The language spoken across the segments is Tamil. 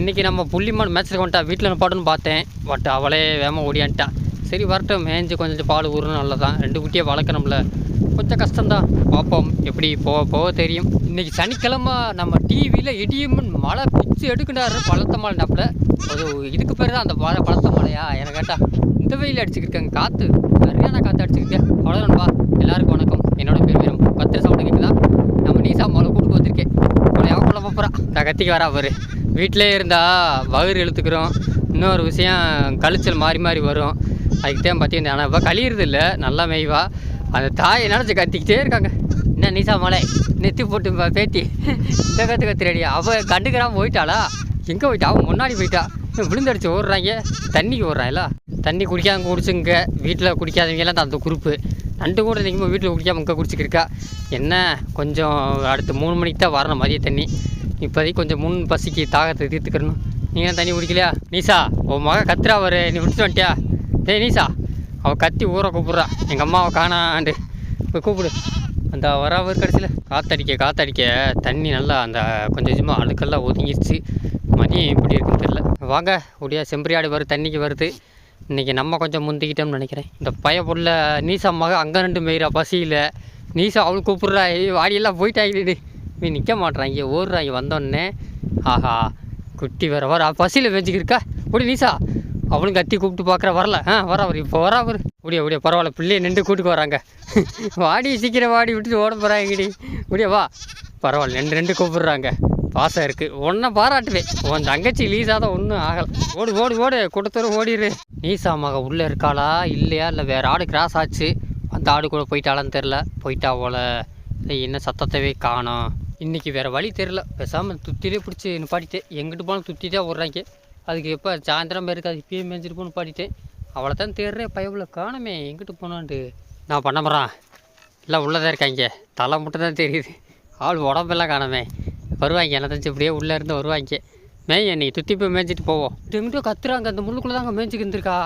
இன்றைக்கி நம்ம புள்ளிமான் மேட்ச்சில் கொண்டா வீட்டில் பாட்டுன்னு பார்த்தேன். பட் அவளே வேகமாக ஓடியான்ட்டா. சரி வரட்டும். மேய்ஞ்சு கொஞ்சம் பால் ஊறணும் நல்லதான் ரெண்டு குட்டியை வளர்க்கணும்ல. கொஞ்சம் கஷ்டம்தான். பார்ப்போம். எப்படி போக போக தெரியும். இன்றைக்கி சனிக்கிழமை நம்ம டிவியில் இடியுமன் மழை பிச்சு எடுக்கின்றாரு பழத்த மழை நப்பில் அது இதுக்கு பேர் தான் அந்த மழை பழத்த மழையா? எனக்கு கேட்டால் இந்த வெயில் அடிச்சுக்கிருக்காங்க காற்று சரியான காற்று அடிச்சுக்கிட்டு. அவ்வளோதான்பா எல்லாருக்கும் வணக்கம். என்னோட பேர் வீரம். பத்திர சவுண்டு கேட்குதா நம்ம நீசா மழை கூப்பிட்டு வந்திருக்கேன். அவளை அவன் குழப்ப போகிறா நான் கத்திக்கு வரா அவரு வீட்டிலே இருந்தால் வயிறு இழுத்துக்கிறோம். இன்னொரு விஷயம் கழிச்சல் மாறி மாறி வரும். அதுக்கு தான் பற்றி ஆனால் இப்போ கழியிறது இல்லை. நல்லா மெய்வா. அந்த தாயை நினச்சி கத்திக்கிட்டே இருக்காங்க. என்ன நீசா மலை நெத்தி போட்டு பா- பேத்தி. இந்த கற்று கத்துறடி அவள் கண்டுக்கிறாம போயிட்டாளா? எங்கே போயிட்டா? அவன் முன்னாடி போயிட்டா. விழுந்தடிச்சு ஓடுறாங்க. தண்ணிக்கு ஓடுறாங்களா? தண்ணி குடிக்காம குடிச்சுங்க. வீட்டில் குடிக்காதவங்கலாம் தான் அந்த குரூப்பு நண்டு கூட நீங்கள் வீட்டில் குடிக்காம இங்கே குடிச்சிக்கிருக்கா என்ன? கொஞ்சம் அடுத்து மூணு மணிக்கு தான் வரணும் மதிய தண்ணி. இப்போதைக்கு கொஞ்சம் முன் பசிக்கு தாகத்தை தீர்த்துக்கிறணும் நீங்கள் தண்ணி குடிக்கலையா? நீசா உன் மகன் கத்துறா அவர். நீ விட்டு வந்துட்டியா? டேய் நீசா அவள் கத்தி ஊரை கூப்பிட்றா. எங்கள் அம்மாவை காணாண்டு போய் கூப்பிடு. அந்த வரவர் கடைசியில் காத்தடிக்க காத்தடிக்க தண்ணி நல்லா அந்த கொஞ்சம் கொஞ்சமாக அழுக்கெல்லாம் ஒதுங்கிடுச்சு மதியம் எப்படி இருக்குன்னு தெரில வாங்க ஒடியா செம்பரியாடு வருது தண்ணிக்கு வருது. இன்றைக்கி நம்ம கொஞ்சம் முந்திக்கிட்டோம்னு நினைக்கிறேன். இந்த பய பொருளை நீசா மக அங்கே ரெண்டு மேய்கிறா பசியில். நீசா அவள் கூப்பிட்றா. ஏய் வாடியெல்லாம் போயிட்டாங்க நீ நிற்க மாட்றாங்க ஓடுறாங்க வந்தோடனே ஆஹா குட்டி வேற வர. பசியில் வச்சுக்கிருக்கா ஓடி நீசா. அவளும் கத்தி கூப்பிட்டு பார்க்குற வரல. ஆ வர அவர் இப்போ வரா அவர் உடைய முடிய பரவாயில்ல பிள்ளைய நின்று கூட்டுக்கு வராங்க. வாடி சீக்கிரம் வாடி விட்டுட்டு ஓட போகிறாங்கடி முடியா வா. பரவாயில்ல ரெண்டு ரெண்டு கூப்பிடுறாங்க. பாசம் இருக்குது ஒன்றை பாராட்டுவேன். உன் தங்கச்சி லீஸா தான் ஒன்றும் ஆகலை. ஓடு ஓடு ஓடு. கொடுத்துரு ஓடிடு நீசா மக உள்ளே இருக்காளா இல்லையா? இல்லை வேறு ஆடு கிராஸ் ஆச்சு. அந்த ஆடு கூட போயிட்டாளான்னு தெரில போயிட்டா போல என்ன சத்தத்தவே காணோம். இன்றைக்கி வேறு வழி தெரில பேசாமல் துத்திலே பிடிச்சி நிப்பாட்டிட்டேன். எங்கிட்டு போனாலும் துத்தி தான் விட்றாங்க அதுக்கு எப்போ சாயந்தரம் பேருக்கு அது இப்பயே மேய்ஞ்சிட்டு போகணும் பாடிட்டேன் அவளை தான் தேடுறேன். பயவில் காணுமே எங்கிட்டு போனான்ட்டு. நான் பண்ண போகிறான் எல்லாம் உள்ளே தான் இருக்காங்க. தலை மட்டும் தான் தெரியுது. ஆள் உடம்பெல்லாம் காணாமே. வருவாங்க. என்ன தெரிஞ்சு இப்படியே உள்ளே இருந்து வருவாங்க. மேய் நீ துத்தி போய் மேய்ஞ்சிட்டு போவோம் எங்கிட்டோ கத்துறாங்க. அந்த முள்ளுக்குள்ளே தாங்க மேய்ஞ்சிக்கு இருந்திருக்கா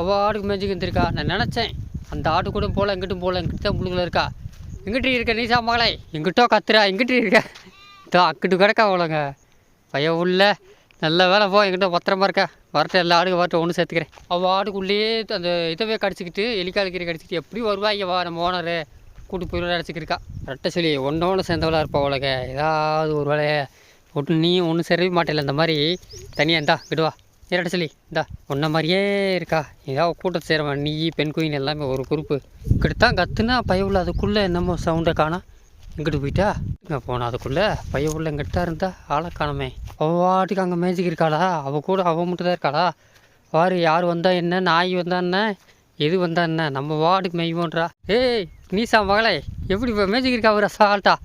அவள் ஆடுக்கு மேய்ஞ்சிக்கு இருந்திருக்கா நான் நினச்சேன். அந்த ஆடு கூட போகல எங்கிட்டும் போகல எங்கிட்ட தான் முள்ளுக்குள்ளே இருக்கா. எங்கிட்டு இருக்க நீ மகளே. எங்கிட்டோ கத்துறா எங்கிட்டு இருக்க. இதோ அக்கிட்டு கிடக்க அவ்வளோங்க பையன் உள்ள. நல்ல வேலை போ எங்கிட்ட பத்திரமா இருக்கா. வரட்டும் எல்லா ஆடுக்கு வரட்டும் ஒன்று சேர்த்துக்கிறேன். அவள் ஆடுக்குள்ளேயே அந்த இதவே கடிச்சிக்கிட்டு எலிக்காலுக்கீரை கடிச்சிக்கிட்டு எப்படி வருவாங்க வா நம்ம ஓனரு கூட்டு போய் அடிச்சிக்கிருக்கா ரெட்டை சொல்லி ஒன்றோடு சேர்ந்தவளாக இருப்பா அவளுக்கு ஏதாவது ஒரு வேலையை ஒட்டு நீ ஒன்றும் சேரவே மாட்டேல இந்த மாதிரி. தனியாக இருந்தா விடுவா இரட்ட சொல்லி இந்தா உன்ன மாதிரியே இருக்கா? ஏதாவது கூட்டத்தை சேரவன் நீ பெண் குயின் எல்லாமே ஒரு குரூப்பு. இங்கிட்டு தான் கத்துனா பயவுள்ள அதுக்குள்ளே என்னமோ சவுண்டை காணா. இங்கிட்டு போயிட்டா? இங்கே போனா அதுக்குள்ளே பயவுள்ள எங்கிட்ட இருந்தா ஆளை காணமே. அவள் வாட்டுக்கு அங்கே மேஜிக் இருக்காளா? அவள் கூட அவள் மட்டும் தான் இருக்காளா? வாரு யார் வந்தா என்ன? நாய் வந்தா என்ன? எது வந்தா என்ன? நம்ம வார்டுக்கு மெய்வோன்றா. ஏய் நீசா மகளே எப்படி இப்போ மேஜிக் இருக்கா ஒரு அசால்ட்டா?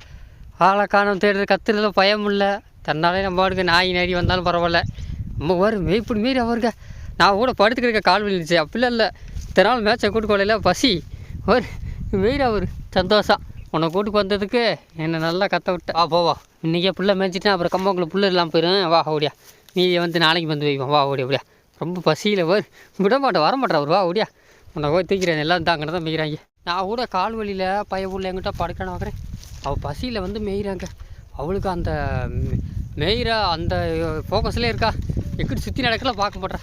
ஆளை காணோம் தேடுறது கத்துறதுல பயம் இல்லை. தன்னாலே நம்ம வாடுக்கு நாய் நரி வந்தாலும் பரவாயில்ல. நம்ம வாரு மேய்ப்படி மீறி அவருங்க. நான் கூட படுத்துக்கிறக்க கால் விழுந்துச்சு. அப்படிலாம் இல்லை. இத்தனை நாள் மேட்சை கூட்டு கொள்ளையில பசி. ஒரு மீறி அவர். சந்தோஷம். உன்னை கூட்டுக்கு வந்ததுக்கு என்னை நல்லா கத்த விட்டு. ஆ போவா. இன்றைக்கே புள்ள மேய்ச்சிட்டேன் அப்புறம் கம்மாக்குள்ள புள்ள இல்லாமல் போயிடும் வா ஓடியா. நீ வந்து நாளைக்கு வந்து வைப்போம். வா ஓடியா ஓடியா. ரொம்ப பசியில் வர் விட மாட்டேன் வர மாட்டேன் அவர். வா ஓடியா. உன்னை போய் தூக்கிறேன். எல்லாம் தாங்கிட்ட தான் மேய்கிறாங்க. நான் கூட கால் வலியில் பைய உள்ள எங்கிட்ட படுக்கணும் பார்க்குறேன் அவள் பசியில் வந்து மேய்கிறாங்க அவளுக்கு அந்த மே- மேய்கிற அந்த ஃபோக்கஸ்லேயே இருக்கா. எங்கிட்ட சுற்றி நடக்கல பார்க்க மாட்றா.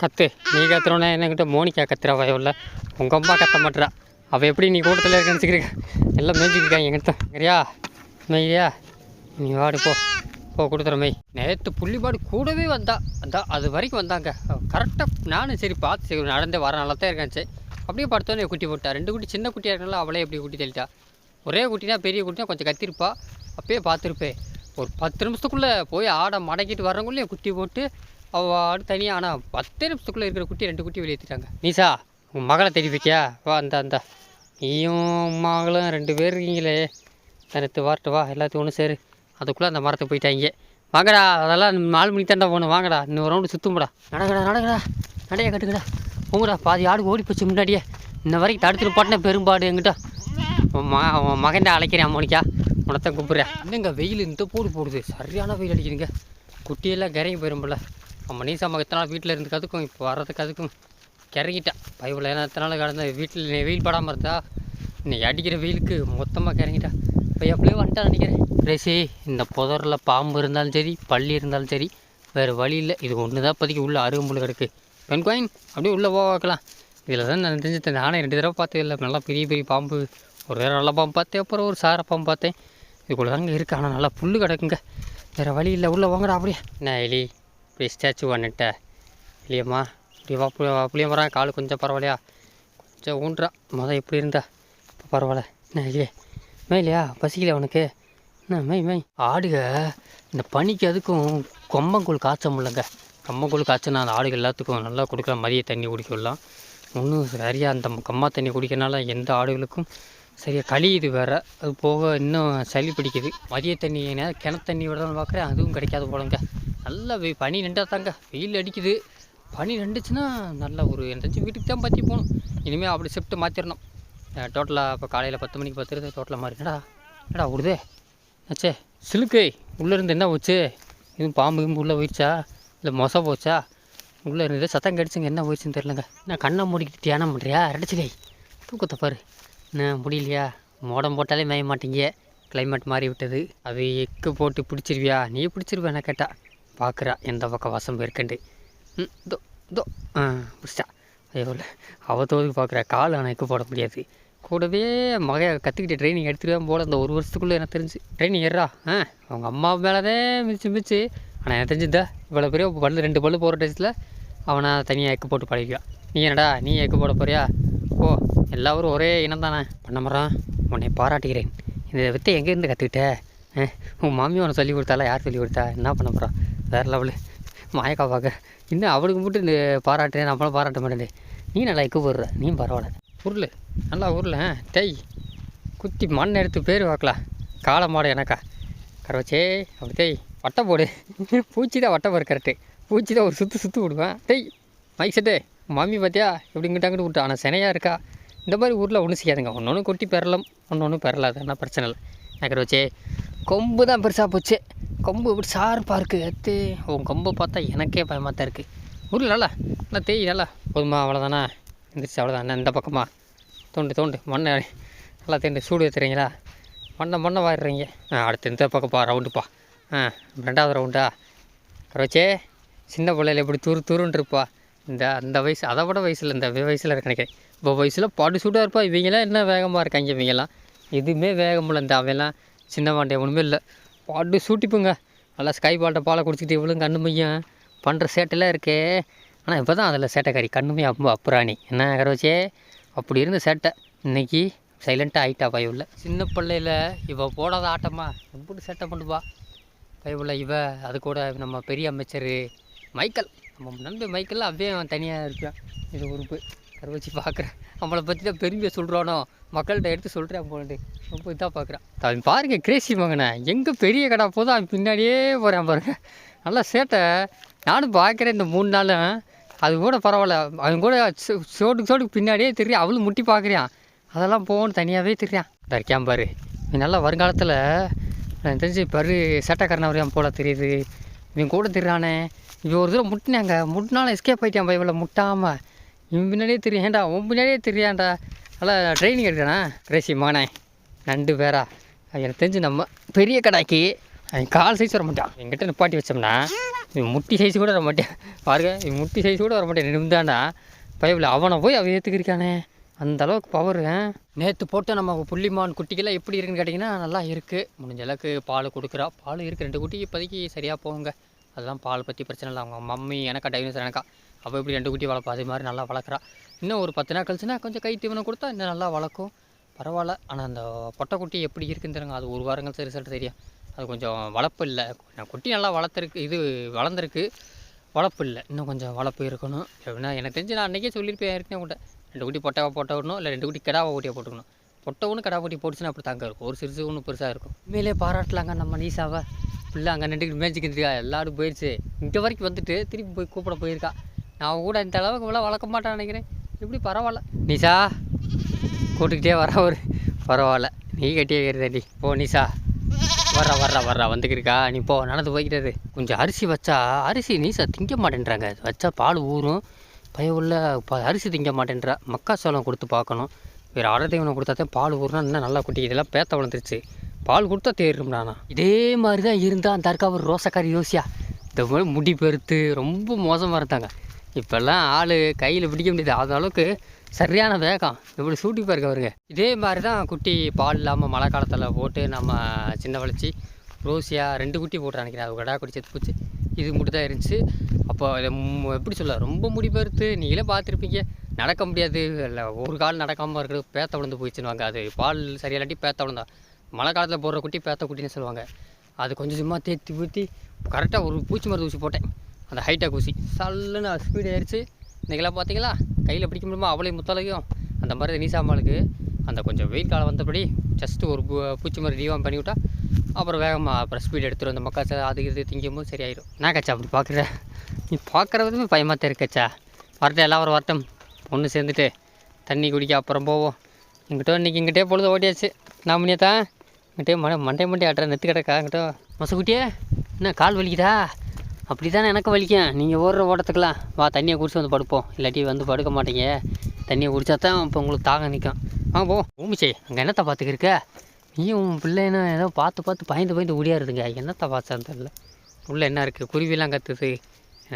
கத்து. நீ கத்துறோன்னே என்னங்கிட்ட மோனிக்கா கத்துறா வயவில் உங்கள் அம்மா கத்த மாட்டுறா அவள் எப்படி நீ கூட்டத்தில் இருக்க எல்லாம் மேய்ச்சிக்கிருக்காங்க எங்கிட்ட. சரியா மெய்யா? நீ வாடு போ. போ கொடுத்துற மெய். நேற்று புள்ளிப்பாடு கூடவே வந்தா. அந்த அது வரைக்கும் வந்தாங்க. கரெக்டாக நானும் சரி பார்த்து சரி நடந்தே வர நல்லா தான் இருக்கேன் சரி. அப்படியே படுத்தோன்னே குட்டி போட்டா. ரெண்டு குட்டி சின்ன குட்டியாக இருக்கனால அவளே எப்படி குட்டி தெளிட்டா ஒரே குட்டினா பெரிய குட்டினா கொஞ்சம் கத்திருப்பா. அப்பயே பார்த்துருப்பேன் ஒரு பத்து நிமிஷத்துக்குள்ளே போய் ஆடை மடக்கிட்டு வர்றவங்களே குட்டி போட்டு அவள் ஆடு தனியாக ஆனால் பத்து நிமிஷத்துக்குள்ளே இருக்கிற குட்டி ரெண்டு குட்டி வெளியேற்றிட்டாங்க நீசா உன் மகளை தேடி வா அந்த அந்த நீயும் மகளும் ரெண்டு பேர் இருக்கீங்களே. தனத்து வார்ட்டு வா எல்லாத்தையும் ஒன்று சேரு. அதுக்குள்ளே அந்த மரத்துக்கு போயிட்டாங்க. வாங்கடா அதெல்லாம் நாலு மணிக்கு தாண்டா போகணும். வாங்கடா இன்னும் ரவுண்டு சுற்றும்டா நடக்கடா நடக்கடா. நடைய கட்டுக்கடா. போங்கடா பாதி ஆடு ஓடி போச்சு முன்னாடியே. இன்ன வரைக்கும் தடுத்துட்டு போட்டேன் பெரும்பாடு எங்கிட்ட உன் ம உன் மகன்டா அழைக்கிறேன் மோனிக்கா உனத்தான் கூப்பிட்றேன் என்னங்க வெயில் இந்த போடு போடுது. சரியான வெயில் அடிக்குதுங்க. குட்டியெல்லாம் கிறங்கி போயிரும்ல நம்ம நீசா மகத்தினால வீட்டில் இருந்துக்கு அதுக்கும் இப்போ வர்றதுக்கு அதுக்கும் கிறங்கிட்டான் பைபிள் ஏன்னா எத்தனால கடந்த வீட்டில் வெயில் படாமல் இருந்தா இன்னைக்கு அடிக்கிற வெயிலுக்கு மொத்தமாக கிறங்கிட்டா இப்போ எப்படியோ வந்துட்டான் நினைக்கிறேன். ரேசி இந்த புதரில் பாம்பு இருந்தாலும் சரி பள்ளி இருந்தாலும் சரி வேறு வழி இல்லை. இது ஒன்று தான் இப்போதைக்கு உள்ள அருகம்புல் கிடக்கு. பெண் கோயின் அப்படியே உள்ளே போவாக்கலாம் இதில் தான் நான் தெரிஞ்சு நானே ரெண்டு தடவை பார்த்தது இல்லை நல்லா பெரிய பெரிய பாம்பு. ஒரு தடவை நல்ல பாம்பு பார்த்தேன் அப்புறம் ஒரு சார பாம்பு பார்த்தேன். இவ்வளோ தாங்க இருக்குது ஆனால் நல்லா புல் கிடக்குங்க. வேறு வழி இல்லை. உள்ளே வாங்கடா அப்படியே. என்ன எலி? இப்படி ஸ்டாச்சு பண்ணிட்ட இல்லையம்மா. இப்படி வா புளிய வரா கால் கொஞ்சம் பரவாயில்லையா? கொஞ்சம் ஊன்றா. மொதல் எப்படி இருந்தா. இப்போ பரவாயில்ல. என்ன இல்லையே? மேலையா பசிக்கலையா உனக்கு? என்ன மெய் மெய்? ஆடுக. இந்த பனிக்கு அதுக்கும் கொம்பங்கூழ் காய்ச்ச முடியலங்க. கம்மங்கூழ் காய்ச்சினா அந்த ஆடுகள் எல்லாத்துக்கும் நல்லா கொடுக்கலாம் மதிய தண்ணி குடிக்கலாம் ஒன்றும் சரியாக அந்த கம்மா தண்ணி குடிக்கிறனால எந்த ஆடுகளுக்கும் சரியாக இது வேறு. அது போக இன்னும் சளி பிடிக்குது. மதிய தண்ணி நேரம் கிணத்து தண்ணி விடலாம்னு பார்க்குறேன். அதுவும் கிடைக்காது போலங்க. நல்லா வெய் பனி நின்றா தாங்க வெயில் அடிக்குது. பனி நின்றுச்சுன்னா நல்லா ஒரு எனக்கு வீட்டுக்கு தான் பற்றி போகணும். இனிமேல் அப்படி ஷிஃப்ட்டு மாற்றிடணும் டோட்டலாக இப்போ காலையில் பத்து மணிக்கு பத்துருது டோட்டலாக மாறி. என்னடா என்னடா விடுதே ஆச்சே சிலுக்கை. உள்ளே இருந்து என்ன போச்சு? இதுவும் பாம்பு கிம்பு உள்ளே போயிடுச்சா இல்லை மொசை போச்சா? உள்ளே இருந்து சத்தம் கடிச்சுங்க என்ன போயிடுச்சுன்னு தெரிலங்க நான் கண்ணை மூடிக்கிட்டு தியானம் பண்ணுறியா ரெடிச்சிலை தூக்கத்தை பாரு. என்ன முடியலையா? மோடம் போட்டாலே மேய மாட்டீங்க. கிளைமேட் மாறி விட்டது அது எக்கு போட்டு பிடிச்சிருவியா? நீ பிடிச்சிருவேன் கேட்டா. பார்க்குறா எந்த பக்கம் வசம் இருக்கண்டு ம் இதோ தோ ஆ பிடிச்சா ஐயோ அவள் தோதுக்கு பார்க்குறா கால் ஆனால் எக்கு போட முடியாது. கூடவே மகைய கற்றுக்கிட்டு ட்ரைனிங் எடுத்துருவேன் போல். அந்த ஒரு வருஷத்துக்குள்ளே எனக்கு தெரிஞ்சு. ட்ரைனிங் ஏறா ஆ அவங்க அம்மா மேலே தான் மிதிச்சு மிதிச்சு. ஆனால் எனக்கு தெரிஞ்சுதா இவ்வளோ பெரிய பல்லு ரெண்டு பல்லு போகிற டேஸில் அவனை தனியாக எக்கு போட்டு பழகிக்குவான் நீ என்னடா? நீ எக்கு போட போறியா? ஓ எல்லாரும் ஒரே இனம் தானே பண்ணமரம் உன்னை பாராட்டுகிறேன். இந்த வித்தை எங்கேருந்து கற்றுக்கிட்ட உன் மாமி உனக்கு சொல்லி கொடுத்தால யார் சொல்லி கொடுத்தா? என்ன பண்ண போகிறான் வேறு லெவலு மாயக்கா பார்க்க. இன்னும் அவளுக்கு மட்டும் இந்த பாராட்டுறேன் நம்மளும் பாராட்ட மாட்டேன் நீ நல்லா எக்கு போடுற. நீ பரவாயில்ல. உருள். நல்லா உருள் டேய் குத்தி மண் எடுத்து பேர் வாக்கலாம் காளை மாடு எனக்கா. கரவச்சே அப்படி டேய் வட்டை போடு. பூச்சி தான் வட்டை போடு கரெக்டு பூச்சி தான் ஒரு சுற்று சுற்று விடுவேன் டேய் மைக் செட்டு மாமி பார்த்தியா இப்படி விட்டா விட்டு ஆனால் சினையாக இருக்கா? இந்த மாதிரி ஊரில் ஒன்றும் செய்யாதுங்க. ஒன்று ஒன்று கொட்டி பெறலாம் ஒன்று ஒன்றும் பெறலாது. என்ன பிரச்சனை இல்லை. நகர் வச்சே கொம்பு தான் பெருசாக போச்சு. கொம்பு இப்படி சார்பாக இருக்குது எத்து உன் கொம்பை பார்த்தா எனக்கே பயமாக தான் இருக்குது ஊரில் நல்லா? நல்லா தேய் நல்லா? போதுமா அவ்வளோதானா எந்திரிச்சு அவ்வளோதான் இந்த பக்கமாக தோண்டு தோண்டு. மண்ணை நல்லா தேண்டு சூடு ஏற்றுறீங்களா மண்ணை மண்ணை வாடுறீங்க ஆ அடுத்து இந்த பக்கம்ப்பா ரவுண்டுப்பா ஆ ரெண்டாவது ரவுண்டா கரோச்சே சின்ன பிள்ளையில எப்படி துரு துருன்னு இந்த அந்த வயசு அதை விட வயசில் இந்த வயசில் நினைக்கிறேன். இப்போ வயசில் பாடு சூடாக இருப்பா இவங்கெல்லாம் என்ன வேகமாக இருக்காங்க இவங்கெல்லாம்? எதுவுமே வேகம் இல்லை இந்த அவெல்லாம் சின்ன வாண்டை ஒன்றுமே இல்லை. பாடு சூட்டிப்புங்க. நல்லா ஸ்கை பால்ட்டை பாலை குடிச்சிட்டு இவ்வளோ கண்ணு மையம் பண்ணுற சேட்டெல்லாம் இருக்கே. ஆனால் இப்போ தான் அதில் சேட்டைக்காரி கண்ணுமே அப்போ அப்புறாணி என்ன கரோச்சே? அப்படி இருந்த சேட்டை. இன்றைக்கி சைலண்ட்டாக ஆகிட்டா பயவுள்ள சின்ன பிள்ளையில் இவள் போடாத ஆட்டமா? எப்படி சேட்டை பண்ணுவா? பயவுள்ள இவ அது கூட நம்ம பெரிய அமைச்சர் மைக்கேல். நம்ம நம்பி மைக்கெல்லாம் அப்படியே அவன் தனியாக இருக்கான் இது உறுப்பு கரை வச்சு பார்க்குறேன் நம்மளை பற்றி தான் பெருமையாக சொல்கிறானோ மக்கள்கிட்ட எடுத்து சொல்கிறேன் போலட்டு ரொம்ப இதாக பார்க்குறான் அவன் பாருங்க கிரேசி மகனை. எங்கே பெரிய கடை போதும் அவன் பின்னாடியே போகிறான் பாருங்க. நல்லா சேட்டை. நானும் பார்க்குறேன் இந்த மூணு நாளும் அது கூட பரவாயில்ல. அவன் கூட சோ- சோட்டுக்கு சோட்டுக்கு பின்னாடியே தெரியும் அவளும் முட்டி பார்க்குறான் அதெல்லாம் போகணும் தனியாகவே தெரியான் இருக்கான் பாரு. இவன் நல்லா வருங்காலத்தில் எனக்கு தெரிஞ்சு பரு சேட்டைக்காரன் வரையான் போல தெரியுது. இவன் கூட தெரியானே இவன் ஒரு தடவை முட்டினாங்க. முட்டினாலும் எஸ்கேப் ஆயிட்டான் இவ்வளோ முட்டாமல் இவன் பின்னாடியே தெரியும். ஏன்டா? உன் பின்னாடியே தெரியாண்டா. நல்லா ட்ரைனிங் எடுக்கிறானா? கிரேசி மானே நண்டு பேரா. அது எனக்கு தெரிஞ்சு நம்ம பெரிய கடாக்கி அவன் கால் சைஸ் வர மாட்டான். என்கிட்ட நிப்பாட்டி வச்சோம்னா இவன் முட்டி சைஸ் கூட வர மாட்டேன். பாருங்க இவன் முட்டி சைஸ் கூட வர மாட்டேன். நிமிந்தாண்டா பைபிள் அவனை போய் அவன் ஏற்றுக்கிருக்கானே அந்த அளவுக்கு பவர் நேற்று போட்ட நம்ம புள்ளிமான் குட்டிக்கெல்லாம் எப்படி இருக்குன்னு கேட்டிங்கன்னா நல்லா இருக்குது முடிஞ்ச அளவுக்கு பால் கொடுக்குறா. பால் இருக்குது ரெண்டு குட்டி இப்போதைக்கு சரியாக போகுங்க. அதெல்லாம் பால் பற்றி பிரச்சனை இல்லை. அவங்க மம்மி எனக்கா டைனோசர் எனக்கா. அவள் எப்படி ரெண்டு குட்டி வளர்ப்பா? அதே மாதிரி நல்லா வளர்க்குறா. இன்னும் ஒரு பத்து நாள் கழிச்சுன்னா கொஞ்சம் கை தீவனம் கொடுத்தா இன்னும் நல்லா வளர்க்கும். பரவாயில்ல. ஆனால் அந்த பொட்டைக்குட்டி எப்படி இருக்குன்னு தெரியுங்க அது ஒரு வாரம் கழிச்சு ரிசல்ட் தெரியும். அது கொஞ்சம் வளர்ப்பு இல்லை. குட்டி நல்லா வளர்த்துருக்கு இது வளர்ந்துருக்கு. வளர்ப்பு இல்லை. இன்னும் கொஞ்சம் வளர்ப்பு இருக்கணும். எப்படின்னா எனக்கு தெரிஞ்சு நான் அன்றைக்கே சொல்லியிருப்பேன் இருக்கேன் கூட ரெண்டு குட்டி பொட்டாவை போட்ட விடணும் இல்லை ரெண்டு குட்டி கிடாவை ஊட்டியை போட்டுக்கணும். பொட்டை ஒன்று கடா போட்டி போட்டுச்சுன்னா அப்படி தாங்க இருக்கும். ஒரு சிறுசு ஒன்று பெருசாக இருக்கும். மேலே பாராட்டலாங்க நம்ம நீசாவை. பிள்ளை அங்கே நின்றுக்கிட்டு மேய்ச்சிக்கிட்டு இருக்கா எல்லாரும் போயிடுச்சு இங்கே வரைக்கும் வந்துட்டு திருப்பி போய் கூப்பிட போயிருக்கா. நான் கூட இந்த அளவுக்கு இவ்வளோ வளர்க்க மாட்டேன் நினைக்கிறேன். இப்படி பரவாயில்ல. நிஷா கூட்டுக்கிட்டே வர ஒரு பரவாயில்ல. நீ கட்டியே ஏறுதாடி போ நிஷா. வர்றா வர்றா வர்றா. வந்துக்கிருக்கா நீ போ நடந்து போய்கிட்டது கொஞ்சம் அரிசி வச்சா அரிசி நீசா திங்க மாட்டேன்றாங்க. வச்சா பால் ஊறும். பய உள்ள ப அரிசி திங்க மாட்டேன்றா. மக்காசோளம் கொடுத்து பார்க்கணும். வேறு அரை தீவனம் கொடுத்தா தான் பால் ஊறுனா இன்னும் நல்லா குட்டி இதெல்லாம் பேத்த வளர்ந்துருச்சு. பால் கொடுத்தா தேரும்டாண்ணா இதே மாதிரி தான் இருந்தால் அந்த இருக்கா ஒரு ரோசக்காரி யோசியா. இந்த மாதிரி முடி பெருத்து ரொம்ப மோசமாக இருந்தாங்க. இப்போல்லாம் ஆள் கையில் பிடிக்க முடியாது. அந்த அளவுக்கு சரியான வேகம். இப்படி சூட்டி பாருங்க அவருங்க இதே மாதிரி தான் குட்டி பால் இல்லாமல் மழை காலத்தில் போட்டு நம்ம சின்ன வளர்ச்சி ரோசியா ரெண்டு குட்டி போட்டு நினைக்கிறேன் அது கடா குடி செத்து போச்சு. இது மட்டும் தான் இருந்துச்சு. அப்போ இதை எப்படி சொல்ல ரொம்ப முடி பெருத்து. நீங்களே பார்த்துருப்பீங்க. நடக்க முடியாது. இல்லை ஒரு கால் நடக்காமல் இருக்கிறது பேத்த விழுந்து போயிடுச்சுன்னு அது பால் சரியில்லாட்டி பேத்த விழுந்தா மழை காலத்தில் போடுற குட்டி பேத்த குட்டின்னு சொல்லுவாங்க. அது கொஞ்சம் சும்மா தேத்தி ஊற்றி கரெக்டாக ஒரு பூச்சி மருந்து ஊசி போட்டேன். அந்த ஹைட்டாக ஊசி. சல்லுன்னு ஸ்பீடு ஏறிச்சு இன்றைக்கெல்லாம் பார்த்தீங்களா கையில் பிடிக்க முடியுமா? அவளையும் முத்தாலையும். அந்த மாதிரி நீசாம்பாளுக்கு அந்த கொஞ்சம் வெயில் காலம் வந்தபடி ஜஸ்ட்டு ஒரு பூ- பூச்சி மருந்து ரீவாம் பண்ணிவிட்டா அப்புறம் வேகமாக அப்புறம் ஸ்பீடு எடுத்துரும். அந்த மக்காச்சா அது இது திங்கும்போது சரியாயிடும் என்ன கச்சா அப்படி பார்க்குற நீ பார்க்குறதுமே பயமாக தான் இருக்கச்சா வரட்டும் எல்லாரும் வரட்டும். ஒன்று சேர்ந்துட்டு தண்ணி குடிக்க அப்புறம் போவோம். இங்கிட்ட இன்றைக்கி இங்கிட்டே பொழுது ஓட்டியாச்சு நான் முன்னியத்தான் இங்கிட்டே மண்டை மண்டை மண்டை ஆட்டுற நெத்து கிடக்கா இங்கிட்ட. மசக்குட்டியே என்ன கால் வலிக்குதா? அப்படி தானே எனக்கு வலிக்கும். நீங்கள் ஓடுற ஓட்டத்துக்கலாம் வா தண்ணியை குடிச்சு வந்து படுப்போம். இல்லாட்டி வந்து படுக்க மாட்டீங்க. தண்ணியை குடிச்சா தான் இப்போ உங்களுக்கு தாகம் நிற்கும் ஆ போ. பூமிச்சே அங்கே என்னத்தை பார்த்துக்கிருக்க நீயும் உன் பிள்ளைன்னு ஏதோ பார்த்து பார்த்து பயந்து பயந்து ஓடியாருதுங்க. என்னத்தை பார்த்தான்னு தெரில உள்ளே என்ன இருக்குது குருவிலாம் கத்துது.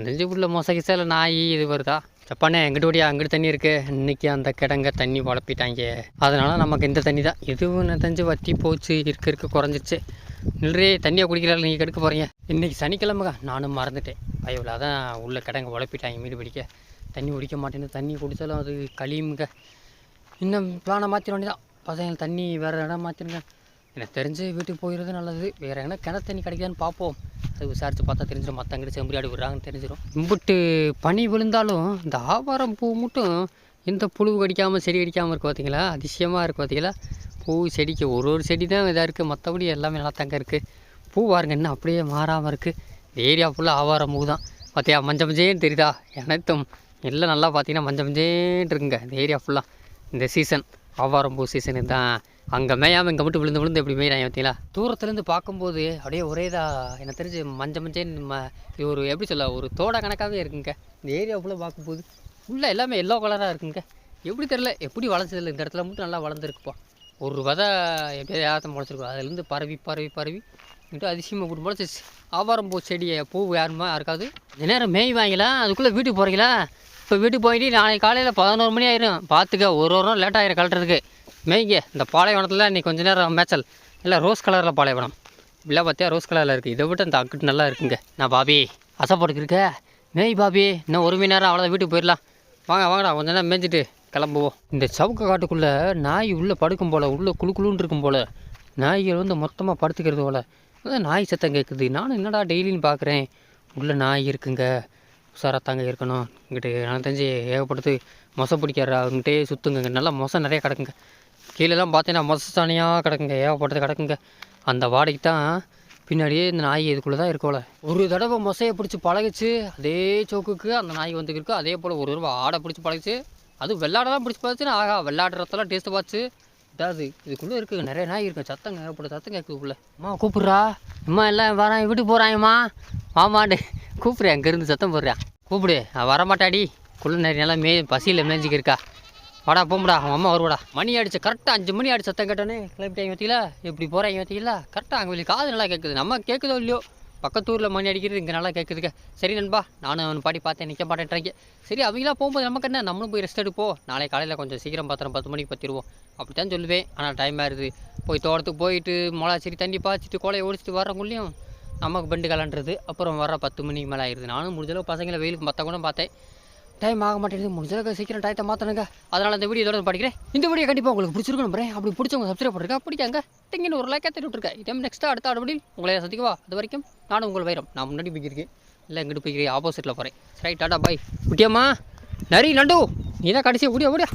நெஞ்சு உள்ள மொசகிசால நாய் இது வருதா? சப்பானே எங்கிட்ட ஓடியா? அங்கிட்டு தண்ணி இருக்கு. இன்னைக்கு அந்த கிடங்க தண்ணி வளர்ப்பிட்டாங்க அதனால நமக்கு இந்த தண்ணி தான். எதுவும் தெரிஞ்சு வத்தி போச்சு. இருக்க இருக்க குறைஞ்சிச்சு. நில்றே தண்ணியை குடிக்கிறாள் நீங்கள் கெடுக்க போகிறீங்க இன்னைக்கு சனிக்கிழமைக்கா நானும் மறந்துட்டேன். பயவில் அதான் உள்ள கிடங்க உழப்பிட்டாங்க மீன் பிடிக்க. தண்ணி குடிக்க மாட்டேன்னு தண்ணி குடித்தாலும் அது கழியுமுங்க இன்னும் பிளானை மாற்றிட வேண்டியதான் பசங்க தண்ணி வேறு இடம் மாற்றிருங்க எனக்கு தெரிஞ்சு வீட்டுக்கு போயிடுறது நல்லது. வேறு எங்கன்னா கிணத்து தண்ணி கிடைக்காதுன்னு பார்ப்போம். அது விசாரித்து பார்த்தா தெரிஞ்சிடும் மற்ற அங்கிட்டு செம்பரியாடு விடுறாங்கன்னு தெரிஞ்சிடும் இம்புட்டு பனி விழுந்தாலும் இந்த ஆவாரம் பூ மட்டும் எந்த புழு கடிக்காமல் செடி கடிக்காமல் இருக்குது பார்த்தீங்களா அதிசயமாக இருக்குது பார்த்தீங்களா பூ செடிக்கு ஒரு ஒரு செடி தான் இதாக இருக்குது மற்றபடி எல்லாமே நல்லா தாங்க இருக்குது பூ பாருங்க இன்னும் அப்படியே மாறாமல் இருக்குது இந்த ஏரியா ஃபுல்லாக ஆவாரம் பூ தான். பார்த்தியா மஞ்சள் மஞ்சேன்னு தெரியுதா? அனைத்தும் எல்லாம் நல்லா பார்த்தீங்கன்னா மஞ்ச மஞ்சேன்னு இருக்குங்க. இந்த ஏரியா ஃபுல்லாக இந்த சீசன் ஆவாரம் பூ சீசனு தான். அங்கே மேயாமல் இங்கே மட்டும் விழுந்து விழுந்து எப்படி மேயிறாங்க பார்த்தீங்களா? தூரத்துலேருந்து பார்க்கும்போது அப்படியே ஒரே இதாக எனக்கு தெரிஞ்சு மஞ்சள் மஞ்சேன்னு ம இது ஒரு எப்படி சொல்ல ஒரு தோட கணக்காகவே இருக்குங்க. இந்த ஏரியா ஃபுல்லாக பார்க்கும்போது ஃபுல்லாக எல்லாமே எல்லோ கலராக இருக்குங்க. எப்படி தெரில எப்படி வளர்ந்ததில்லை இந்த இடத்துல மட்டும் நல்லா வளர்ந்துருக்குப்பா. ஒரு விதை எப்படியாவது யாரத்தை முளைச்சிருக்கோம். அதுலேருந்து பரவி பரவி பரவி மட்டும் அதிசயமாக போட்டு முளைச்சிச்சு ஆவாரம் பூ செடியை பூ யாருமா யாருக்காவது? இந்த நேரம் மேய் வாங்கிலாம் அதுக்குள்ளே வீட்டுக்கு போகிறீங்களா இப்போ வீட்டுக்கு போயிட்டு நாளைக்கு காலையில் பதினோரு மணி ஆயிரும். பார்த்துக்க ஒரு ஒரு நாள் லேட் ஆயிரும் கலட்டுறதுக்கு மேய்ங்க இந்த பாலைவனத்தில் இன்றைக்கி கொஞ்ச நேரம் மேய்ச்சல். இல்லை ரோஸ் கலரில் பாலைவனம். இல்லை பார்த்தியா ரோஸ் கலரில் இருக்குது இதை விட்டு அந்த அக்கிட்டு நல்லா இருக்குங்க. நான் பாபி? அசைப்படுத்திருக்க இருக்க? மேய் பாபி இன்னும் ஒரு மணி நேரம் அவ்வளோதான் வீட்டுக்கு போயிடலாம். வாங்க வாங்கடா கொஞ்ச நேரம் மேய்ஞ்சிட்டு கிளம்புவோம். இந்த சவுக்க காட்டுக்குள்ளே நாய் உள்ளே படுக்கும் போல் உள்ளே குளு குளுன்னு இருக்கும் போல் நாய்கள் வந்து மொத்தமாக படுத்துக்கிறது போல். அதான் நாய் சத்தம் கேட்குது நானும் என்னடா டெய்லின்னு பார்க்குறேன் உள்ளே நாய் இருக்குங்க. உஷாராத்தாங்க இருக்கணும். இங்கிட்டு எனக்கு தெரிஞ்சு ஏகப்படுத்து மொசை பிடிக்கிற. அவங்ககிட்டே சுற்றுங்க நல்லா மொசை நிறையா கிடக்குங்க. கீழெல்லாம் பார்த்தீங்கன்னா மொசை சாணியாக கிடக்குங்க ஏகப்பட்டது கிடக்குங்க. அந்த வாடகைக்கு தான் பின்னாடியே இந்த நாய் இதுக்குள்ளே தான் இருக்கோல ஒரு தடவை மொசையை பிடிச்சி பழகுச்சு அதே சோக்குக்கு அந்த நாய் வந்துருக்கு அதே போல் ஒரு தடவை ஆடை பிடிச்சி பழகுச்சு. அது வெள்ளாட தான் பிடிச்சி பார்த்துச்சுன்னா ஆகா வெள்ளாடுறதெல்லாம் டேஸ்ட்டு பார்த்து. இதாவது இதுக்குள்ளே இருக்குது நிறைய நாய் இருக்கு. சத்தம் ஏகப்பட்ட சத்தம் கேட்குதுக்குள்ளே அம்மா கூப்பிட்றா. அம்மா எல்லாம் வரேன் வீட்டுக்கு போகிறாங்கம்மா வாமாண்டு. கூப்பிட்றேன் அங்கேருந்து சத்தம் போடுறேன் கூப்பிடு நான் வரமாட்டாடி குள்ள நிறைய நல்லா மே பசியில் மேஞ்சிக்கிருக்கா. வாடா போம்டா அவன் அம்மா வருவாடா. மணி அடிச்சு கரெக்டாக அஞ்சு மணி அடிச்சு சத்தம் கேட்டோன்னே. கிளம்பிட்டாங்க பார்த்தீங்களா எப்படி போகிறாங்க பார்த்தீங்களா கரெக்டாக அங்கே வெளியே காது நல்லா கேட்குது நம்ம கேட்குதோ இல்லையோ? பக்கத்து ஊரில் மணி அடிக்கிறது இங்கே நல்லா கேட்குதுக்க சரி நண்பா நானும் அவன் பாட்டி பார்த்தேன் நிற்க மாட்டேன்றாங்க. சரி அவங்களாம் போகும்போது நமக்கு என்ன? நம்மளும் போய் ரெஸ்ட் எடுப்போம். நாளை காலையில் கொஞ்சம் சீக்கிரம் பார்த்துறோம் பத்து மணிக்கு பத்திருவோம். அப்படி தான் சொல்லுவேன். ஆனால் டைம் ஆயிருது. போய் தோட்டத்துக்கு போயிட்டு மிளகா சரி தண்ணி பாய்ச்சிட்டு கோலையை ஓடிச்சிட்டு வரக்குள்ளேயும் நமக்கு பெண்டு கலான்றது. அப்புறம் வர பத்து மணிக்கு மேலே ஆயிடுது நானும் முடிஞ்சளவு பசங்களை வெயிலுக்கு மற்ற கூட பார்த்தேன். டைம் ஆக மாட்டேங்குது. முடிஞ்சளவுக்கு சீக்கிரம் டயத்தை மாற்றணுங்க அதனால் இந்த வீடியோ இதோட படிக்கிறேன். இந்த வீடியோ கண்டிப்பாக உங்களுக்கு பிடிச்சிருக்கணும் பாரு அப்படி பிடிச்சவங்க சப்ஸ்கிரைப் பண்ணுறேன் பிடிக்காங்க டிங்கின்னு ஒரு லைக்காக தட்டி விட்டுருக்கேன் இதே நெக்ஸ்ட்டு அடுத்த அடுபடியில் உங்களை சந்திக்கவா? அது வரைக்கும் நானும் உங்கள் வைரம். நான் முன்னாடி போய்க்கிறேன் இல்லை இங்கிட்டு போய்க்கிறேன் ஆப்போசிட்டில் போகிறேன் சரி டாடா பாய் குட்டியம்மா நரி நண்டு. நீ தான் கடைசியாக ஓடியா ஓடியா?